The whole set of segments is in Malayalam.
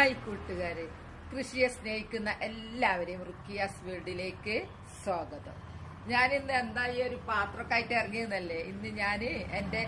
ഹായ് കൂട്ടുകാരെ. കൃഷിയെ സ്നേഹിക്കുന്ന എല്ലാവരെയും റുക്കിയാസ് വീടിലേക്ക് സ്വാഗതം. ഞാൻ ഇന്ന് എന്താ ഈ ഒരു പാത്രമൊക്കെ ആയിട്ട് ഇറങ്ങിയെന്നല്ലേ ഇന്ന് ഞാൻ എന്റെ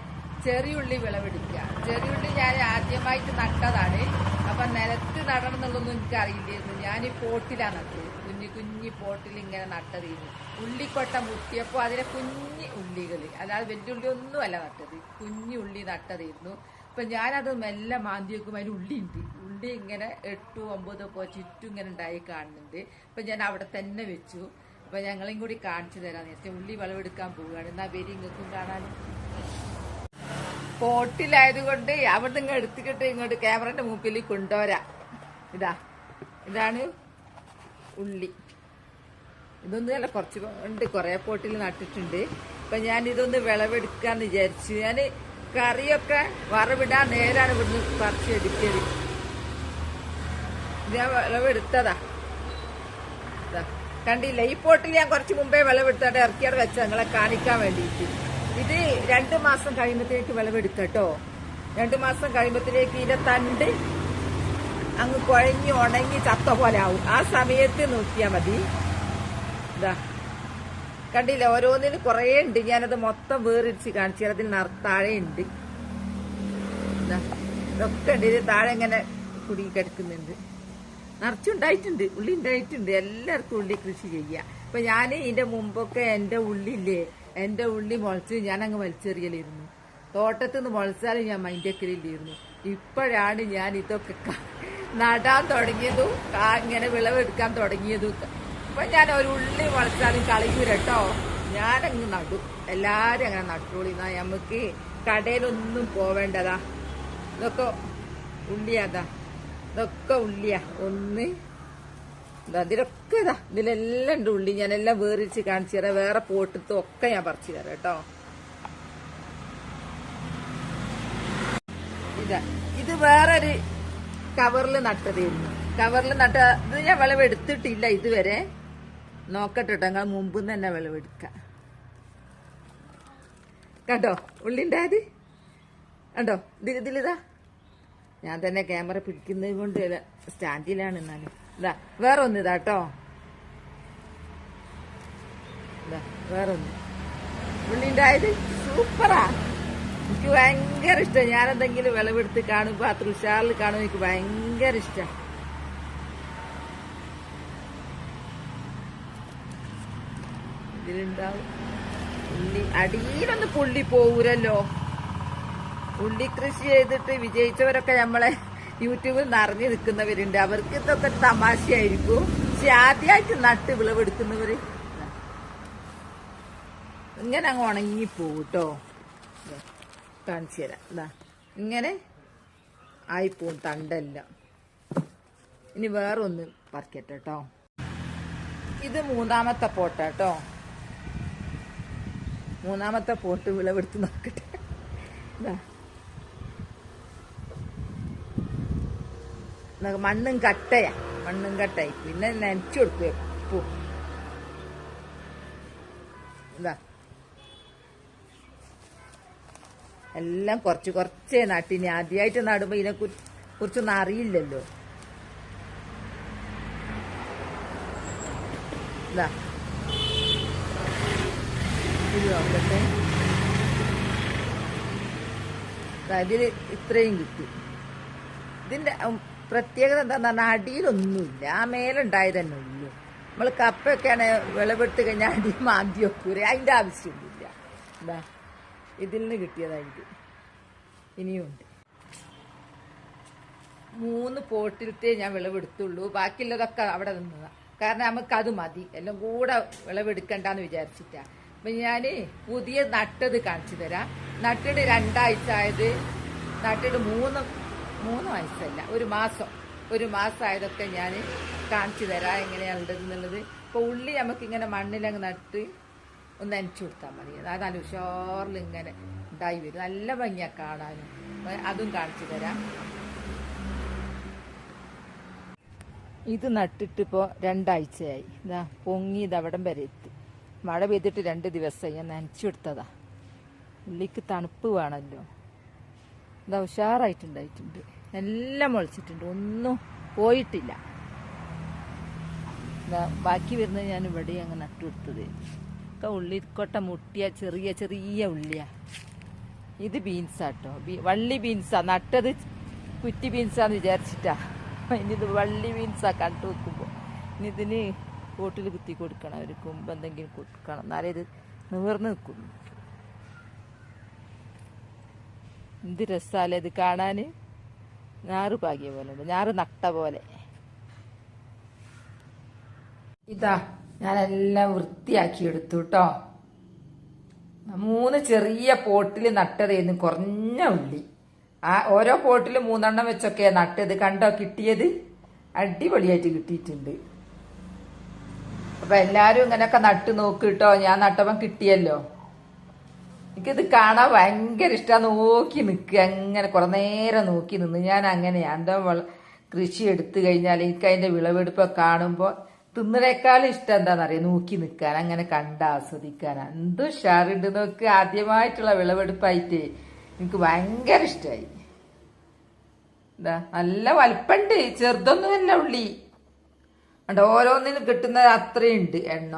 ചെറിയുള്ളി വിളവെടുക്കുക. ചെറിയുള്ളി ഞാൻ ആദ്യമായിട്ട് നട്ടതാണ്. അപ്പൊ നിലത്ത് നടണം എന്നുള്ളതൊന്നും എനിക്ക് അറിയില്ലായിരുന്നു ഞാൻ ഈ പോട്ടിലാണ് നട്ടത്. കുഞ്ഞു കുഞ്ഞി പോട്ടിൽ ഇങ്ങനെ നട്ടതിരുന്നു ഉള്ളിക്കൊട്ട മുട്ടിയപ്പോൾ അതിലെ കുഞ്ഞി ഉള്ളികൾ അതായത് വലിയ ഉള്ളി ഒന്നുമല്ല നട്ടത്. കുഞ്ഞു ഉള്ളി നട്ടതിരുന്നു അപ്പൊ ഞാനത് മെല്ലെ മാന്തി വെക്കുമ്പോൾ അതിന് ഉള്ളി ഉണ്ട്. ഉള്ളി ഇങ്ങനെ എട്ടും ഒമ്പതും ഒക്കെ ചുറ്റും ഇങ്ങനെ ഉണ്ടായി കാണുന്നുണ്ട്. അപ്പൊ ഞാൻ അവിടെ തന്നെ വെച്ചു. അപ്പൊ ഞങ്ങളെയും കൂടി കാണിച്ചു തരാം. നേരത്തെ ഉള്ളി വിളവെടുക്കാൻ പോവുകയാണ്. എന്നാ പേര് ഇങ്ങൾക്കും കാണാൻ പോട്ടിലായതുകൊണ്ട് അവിടെ നിങ്ങൾ എടുത്തിട്ട് ഇങ്ങോട്ട് ക്യാമറന്റെ മുമ്പിൽ കൊണ്ടുവരാ. ഇതാ. ഇതാണ് ഉള്ളി. ഇതൊന്നും അല്ല കുറച്ച് ഉണ്ട് കുറെ പോട്ടിൽ നട്ടിട്ടുണ്ട്. അപ്പൊ ഞാൻ ഇതൊന്ന് വിളവെടുക്കാന്ന് വിചാരിച്ചു. ഞാൻ കറിയൊക്കെ വറവിടാൻ നേരാണ് ഇവിടുന്ന് പറിച്ചെടുക്കൽ ഇത് ഞാൻ വിളവെടുത്തതാ. കണ്ടില്ല? ഈ പോട്ടിൽ ഞാൻ കുറച്ച് മുമ്പേ വിളവെടുത്തോടെ ഇറക്കിയാട് വെച്ച നിങ്ങളെ കാണിക്കാൻ വേണ്ടിയിട്ട്. ഇത് രണ്ടു മാസം കഴിയുമ്പോഴത്തേക്ക് വിളവെടുക്കട്ടോ രണ്ടു മാസം കഴിയുമ്പോഴത്തേക്ക് ഇതിന്റെ തണ്ട് അങ്ങ് കുഴഞ്ഞ് ഉണങ്ങി ചത്ത പോലെ ആവും ആ സമയത്ത് നോക്കിയാ മതി. ഇതാ കണ്ടില്ല? ഓരോന്നിനും കുറേ ഉണ്ട്. ഞാനത് മൊത്തം വേറിടിച്ച് കാണിച്ചു അതിൽ താഴെ ഉണ്ട് ഇതാ, ഇതൊക്കെ ഉണ്ട്. ഇത് താഴെ ഇങ്ങനെ കുടുങ്ങി കിടക്കുന്നുണ്ട്. നിറച്ചുണ്ടായിട്ടുണ്ട്. ഉള്ളി ഉണ്ടായിട്ടുണ്ട്. എല്ലാവർക്കും ഉള്ളി കൃഷി ചെയ്യുക അപ്പൊ ഞാൻ ഇതിന്റെ മുമ്പൊക്കെ എന്റെ ഉള്ളില്ലേ എന്റെ ഉള്ളി മുളച്ച് ഞാൻ അങ്ങ് വലിച്ചെറിയലായിരുന്നു തോട്ടത്തിൽ നിന്ന് മുളച്ചാലും ഞാൻ മൈൻഡക്കലില്ലായിരുന്നു. ഇപ്പോഴാണ് ഞാൻ ഇതൊക്കെ നടാൻ തുടങ്ങിയതും ഇങ്ങനെ വിളവെടുക്കാൻ തുടങ്ങിയതും ഇപ്പൊ ഞാൻ ഒരു ഉള്ളി വളച്ചാലും കളയൂല കേട്ടോ ഞാനങ്ങ് നടും. എല്ലാരും അങ്ങനെ നട്ടുള്ളിന്നാ നമുക്ക് കടയിലൊന്നും പോവേണ്ടതാ. ഇതൊക്കെ ഉള്ളിയാതാ. ഇതൊക്കെ ഉള്ളിയാ. ഒന്ന് അതിലൊക്കെ ഇതാ ഇതിലെല്ലാം ഉണ്ട് ഉള്ളി. ഞാനെല്ലാം വേറിച്ച് കാണിച്ചു തരാം. വേറെ പോട്ടത്തും ഒക്കെ ഞാൻ പറിച്ചു തരാം കേട്ടോ ഇതാ. ഇത് വേറൊരു കവറിൽ നട്ടതായിരുന്നു കവറിൽ നട്ട ഇത് ഞാൻ വിളവെടുത്തിട്ടില്ല ഇതുവരെ. നോക്കട്ടെ കേട്ടോ ഞങ്ങൾ മുമ്പ് തന്നെ വിളവെടുക്ക. കണ്ടോ ഉള്ളിന്റെ അത് കണ്ടോ ഇതിലിതാ ഞാൻ തന്നെ ക്യാമറ പിടിക്കുന്നത് കൊണ്ട് സ്റ്റാൻഡിലാണ് എന്നാലും. ഇതാ വേറെ ഒന്ന് ഇതാ കേട്ടോ. വേറെ ഒന്ന് ഉള്ളിന്റെ ആയത് സൂപ്പറാ. എനിക്ക് ഭയങ്കര ഇഷ്ടം. ഞാനെന്തെങ്കിലും വിളവെടുത്ത് കാണുമ്പോൾ ആ തൃശ്ശാറിൽ കാണുമ്പോൾ എനിക്ക് ഭയങ്കര ഇഷ്ടം. ഇതിലുണ്ടാവും. അടിയിലൊന്ന് പുള്ളി പോവൂരല്ലോ. ഉള്ളി കൃഷി ചെയ്തിട്ട് വിജയിച്ചവരൊക്കെ നമ്മളെ യൂട്യൂബിൽ നിറഞ്ഞു നിൽക്കുന്നവരുണ്ട്. അവർക്ക് ഇതൊക്കെ തമാശയായിരിക്കും. പക്ഷെ ആദ്യമായിട്ട് നട്ട് വിളവെടുക്കുന്നവര് ഇങ്ങനെ അങ്ങ് ഉണങ്ങിപ്പോവും കേട്ടോ കാണിച്ചു തരാം. ഇങ്ങനെ ആയിപ്പോവും തണ്ടെല്ലാം. ഇനി വേറൊന്ന് പറിക്കട്ടെ കേട്ടോ ഇത് മൂന്നാമത്തെ പോട്ട കേട്ടോ മൂന്നാമത്തെ പോട്ട് വിളവെടുത്ത് നോക്കട്ടെ. മണ്ണും കട്ടയാ. മണ്ണും കട്ടയായി. പിന്നെ നനച്ചു കൊടുക്കും എപ്പോ ഇതാ. എല്ലാം കുറച്ച് കുറച്ചേ നട്ടിനി ആദ്യമായിട്ട് നടുമ്പോ ഇതിനെ കുറി- കുറിച്ചൊന്നും അറിയില്ലല്ലോ. ഇതാ. നോക്കട്ടെ ദാ ഇതിൽ ഇത്രയും കിട്ടി. ഇതിന്റെ പ്രത്യേകത എന്താന്ന് പറഞ്ഞാൽ അടിയിലൊന്നുമില്ല. ആ മേലുണ്ടായത് തന്നെ ഉള്ളൂ. നമ്മൾ കപ്പയൊക്കെയാണ് വിളവെടുത്ത് കഴിഞ്ഞാൽ അടി മാന്തി വെക്കൂര അതിന്റെ ആവശ്യമൊന്നുമില്ല എന്താ ഇതിൽ നിന്ന് കിട്ടിയതായിട്ട് ഇനിയുണ്ട് മൂന്ന് പോട്ടിലത്തെ ഞാൻ വിളവെടുത്തുള്ളൂ. ബാക്കിയുള്ളതൊക്കെ അവിടെ നിന്നതാണ് കാരണം നമുക്ക് അത് മതി. എല്ലാം കൂടെ വിളവെടുക്കണ്ടെന്ന് വിചാരിച്ചിട്ടാ. അപ്പൊ ഞാൻ പുതിയ നട്ടത് കാണിച്ചു തരാം. നട്ടിട്ട് രണ്ടാഴ്ച ആയത് നട്ടിട്ട് മൂന്ന് മൂന്ന് വയസ്സല്ല ഒരു മാസം. ഒരു മാസമായതൊക്കെ ഞാൻ കാണിച്ചു തരാം എങ്ങനെയാണ് എന്നുള്ളത് ഇപ്പൊ ഉള്ളി നമുക്ക് ഇങ്ങനെ മണ്ണിലങ്ങ് നട്ട് ഒന്ന് അനച്ചു കൊടുത്താൽ മതി. അതായത് നല്ല ഉഷാറിൽ ഇങ്ങനെ ഉണ്ടായി വരും. നല്ല ഭംഗിയാ കാണാനും അതും കാണിച്ചു തരാം. ഇത് നട്ടിട്ടിപ്പോ രണ്ടാഴ്ചയായി. ഇതാ പൊങ്ങി ഇതവിടം വരെ എത്തി. മഴ പെയ്തിട്ട് രണ്ട് ദിവസമായി. ഞാൻ നനച്ചു കൊടുത്തതാ ഉള്ളിക്ക് തണുപ്പ് വേണമല്ലോ. എന്താ ഉഷാറായിട്ടുണ്ടായിട്ടുണ്ട്. എല്ലാം മുളച്ചിട്ടുണ്ട്. ഒന്നും പോയിട്ടില്ല. ബാക്കി വരുന്നത് ഞാൻ ഇവിടെ അങ്ങ് നട്ടുകൊടുത്തത്. ഒക്കെ ഉള്ളിക്കൊട്ട മുട്ടിയ ചെറിയ ചെറിയ ഉള്ളിയാ. ഇത് ബീൻസാട്ടോ. ബീ വള്ളി ബീൻസാ. നട്ടത് കുറ്റി ബീൻസാന്ന് വിചാരിച്ചിട്ടാ. ഇനി ഇത് വള്ളി ബീൻസാ കണ്ടു വെക്കുമ്പോൾ ഇനി ഇതിന് കോട്ടിൽ കുത്തി കൊടുക്കണം ഒരു കുമ്പ് എന്തെങ്കിലും കൊടുക്കണം. എന്നാലേ ഇത് നിവർന്ന് നിൽക്കും എന്ത് രസാലേ ഇത് കാണാൻ ഞാറ് പാകിയ പോലെ ഉണ്ട്. ഞാറ് നട്ട പോലെ. ഇതാ ഞാനെല്ലാം വൃത്തിയാക്കി എടുത്തു കേട്ടോ മൂന്ന് ചെറിയ പോട്ടിൽ നട്ടതായിരുന്നു കുറഞ്ഞ ഉള്ളി. ആ ഓരോ പോട്ടിൽ മൂന്നെണ്ണം വെച്ചൊക്കെ നട്ടത്. കണ്ടോ കിട്ടിയത്? അടിപൊളിയായിട്ട് കിട്ടിയിട്ടുണ്ട്. അപ്പൊ എല്ലാരും ഇങ്ങനെയൊക്കെ നട്ട് നോക്ക് കേട്ടോ ഞാൻ നട്ടപ്പം കിട്ടിയല്ലോ. എനിക്കിത് കാണാൻ ഭയങ്കര ഇഷ്ടമാണ് നോക്കി നിൽക്കുക അങ്ങനെ കുറെ നേരം നോക്കി നിന്ന്. ഞാൻ അങ്ങനെയാ. എന്താ വള- കൃഷി എടുത്തു കഴിഞ്ഞാൽ എനിക്ക് അതിന്റെ വിളവെടുപ്പൊക്കെ കാണുമ്പോൾ തിന്നണേക്കാളും ഇഷ്ടം എന്താണെന്നറിയാം നോക്കി നിൽക്കാൻ അങ്ങനെ കണ്ട് ആസ്വദിക്കാൻ. എന്ത് ഉഷാറുണ്ട് നോക്ക്. ആദ്യമായിട്ടുള്ള വിളവെടുപ്പായിട്ട് എനിക്ക് ഭയങ്കര ഇഷ്ടമായി എന്താ? നല്ല വലിപ്പണ്ട്. ചെറുതൊന്നുമല്ല ഉള്ളി. അണ്ട് ഓരോന്നിനും കിട്ടുന്നത് അത്രയുണ്ട് എണ്ണ.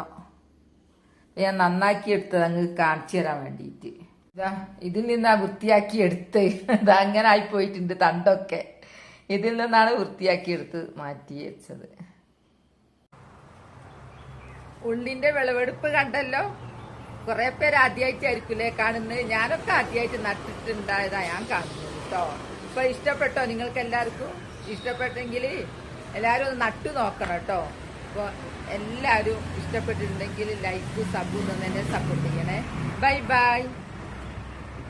ഞാൻ നന്നാക്കി എടുത്തത് അങ്ങ് കാണിച്ചു തരാൻ വേണ്ടിയിട്ട് ഇതാ ഇതിൽ നിന്നാ വൃത്തിയാക്കി എടുത്ത്. ഇതാ അങ്ങനെ ആയി പോയിട്ടുണ്ട് തണ്ടൊക്കെ. ഇതിൽ നിന്നാണ് വൃത്തിയാക്കി എടുത്ത് മാറ്റി വെച്ചത്. ഉള്ളിന്റെ വിളവെടുപ്പ് കണ്ടല്ലോ? കുറെ പേര് ആദ്യമായിട്ടായിരിക്കില്ലേ കാണുന്നത്? ഞാനൊക്കെ ആദ്യമായിട്ട് നട്ടിട്ടുണ്ടായതാ ഞാൻ കാണുന്നത് കേട്ടോ. ഇപ്പൊ ഇഷ്ടപ്പെട്ടോ നിങ്ങൾക്ക് എല്ലാവർക്കും ഇഷ്ടപ്പെട്ടെങ്കിൽ എല്ലാവരും ഒന്ന് നട്ടു നോക്കണം കേട്ടോ. അപ്പോൾ എല്ലാവരും ഇഷ്ടപ്പെട്ടിട്ടുണ്ടെങ്കിൽ ലൈക്ക് സബ് തന്നെ സപ്പോർട്ട് ചെയ്യണേ. Bye bye